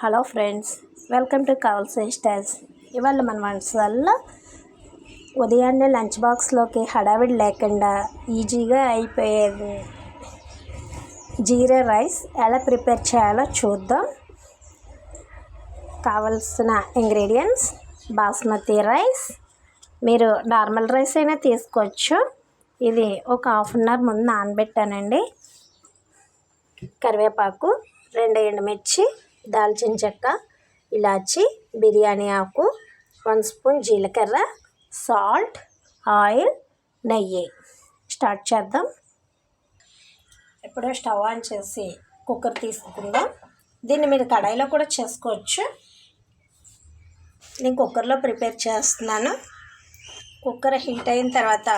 Hello friends welcome to కవల్స్ styles ఇవాళ మన వంటల్లో ఉదయాన్నే లంచ్ బాక్స్లోకి హడావిడి లేకుండా ఈజీగా అయిపోయేది. జీరా రైస్ ఎలా ప్రిపేర్ చేయాలో చూద్దాం. కావలసిన ఇంగ్రీడియంట్స్ బాస్మతి రైస్ మీరు నార్మల్ రైస్ అయినా తీసుకోవచ్చు. ఇది ఒక హాఫ్ అన్ అవర్ ముందు నానబెట్టానండి. కరివేపాకు రెండు ఎండుమిర్చి దాల్చిన చెక్క ఇలాచి బిర్యానీ ఆకు వన్ స్పూన్ జీలకర్ర సాల్ట్ ఆయిల్ నెయ్యి. స్టార్ట్ చేద్దాం. ఇప్పుడు స్టవ్ ఆన్ చేసి కుక్కర్ తీసుకుందాం. దీన్ని మీరు కడాయిలో కూడా చేసుకోవచ్చు. నేను కుక్కర్లో ప్రిపేర్ చేస్తున్నాను. కుక్కర్ హీట్ అయిన తర్వాత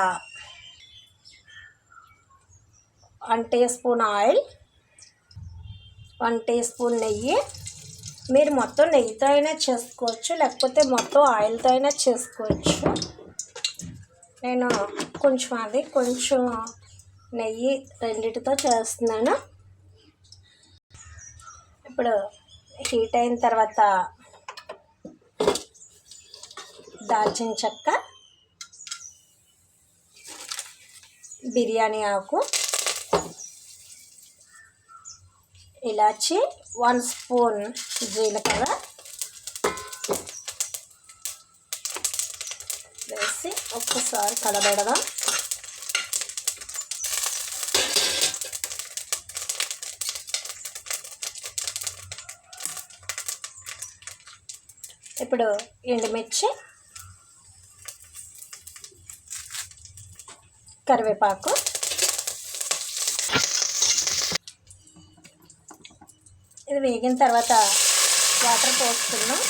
one teaspoon oil one teaspoon నెయ్యి మీరు మొత్తం నెయ్యితో అయినా చేసుకోవచ్చు లేకపోతే మొత్తం ఆయిల్తో అయినా చేసుకోవచ్చు. నేను కొంచెం అది కొంచెం నెయ్యి రెండిటితో చేస్తున్నాను. ఇప్పుడు హీట్ అయిన తర్వాత దాల్చిన చెక్క బిర్యానీ ఆకు ఇలాచి వన్ స్పూన్ జీలకర్ర వేసి ఒక్కసారి కలబెడదాం. ఇప్పుడు ఎండుమిర్చి కరివేపాకు ఇది వేగిన తర్వాత వాటర్ పోసుకున్నాం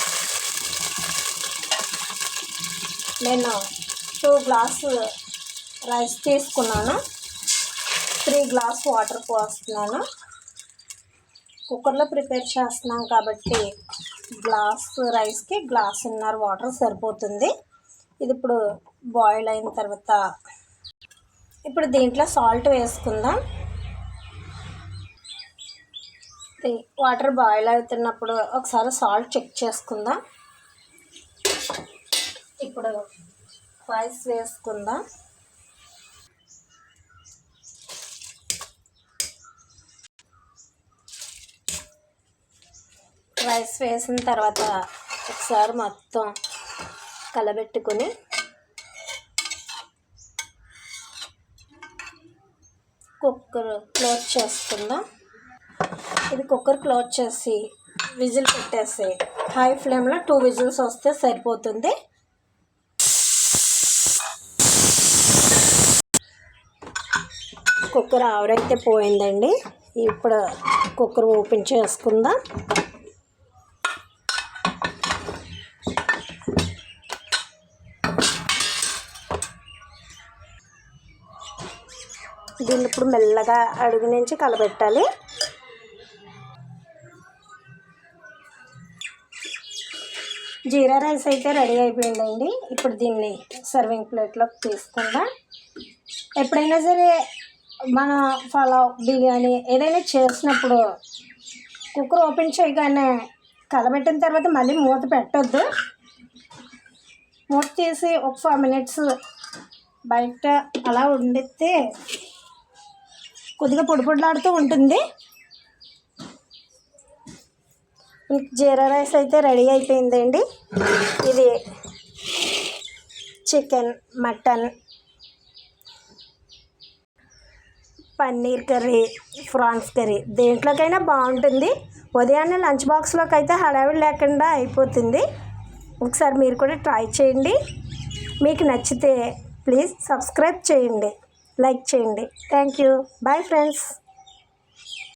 నేను టూ గ్లాస్ రైస్ తీసుకున్నాను. త్రీ గ్లాస్ వాటర్ పోస్తున్నాను. కుక్కర్లో ప్రిపేర్ చేస్తున్నాం కాబట్టి గ్లాస్ రైస్కి గ్లాస్ ఉన్నర వాటర్ సరిపోతుంది. ఇది ఇప్పుడు బాయిల్ అయిన తర్వాత ఇప్పుడు దీంట్లో సాల్ట్ వేసుకుందాం. వాటర్ బాయిల్ అవుతున్నప్పుడు ఒకసారి సాల్ట్ చెక్ చేసుకుందాం. ఇప్పుడు రైస్ వేసుకుందాం. రైస్ వేసిన తర్వాత ఒకసారి మొత్తం కలబెట్టుకొని కుక్కర్ క్లోజ్ చేసుకుందాం. ఇది కుక్కర్ క్లోజ్ చేసి విజిల్ పెట్టేసి హై ఫ్లేమ్లో టూ విజిల్స్ వస్తే సరిపోతుంది. కుక్కర్ ఆవిరైతే పోయిందండి. ఇప్పుడు కుక్కర్ ఓపెన్ చేసుకుందాం. దీన్ని ఇప్పుడు మెల్లగా అడుగు నుంచి కలబెట్టాలి. జీరా రైస్ అయితే రెడీ అయిపోయిందండి. ఇప్పుడు దీన్ని సర్వింగ్ ప్లేట్లోకి తీసుకుందాం. ఎప్పుడైనా సరే మన పలావ్ బిర్యానీ ఏదైనా చేసినప్పుడు కుక్కర్ ఓపెన్ చేయగానే కలబెట్టిన తర్వాత మళ్ళీ మూత పెట్టొద్దు. మూత తీసి ఒక ఫైవ్ మినిట్స్ బయట అలా ఉండితే కొద్దిగా పొడి పొడిలాడుతూ ఉంటుంది. జీరా రైస్ అయితే రెడీ అయిపోయిందండి. ఇది chicken mutton paneer curry prawns curry. దేంట్లోకైనా బాగుంటుంది. ఉదయాన్నే లంచ్ బాక్స్లోకి అయితే హడావిడి లేకుండా అయిపోతుంది. ఒకసారి మీరు కూడా ట్రై చేయండి. మీకు నచ్చితే ప్లీజ్ సబ్స్క్రైబ్ చేయండి. లైక్ చేయండి. Thank you. Bye friends.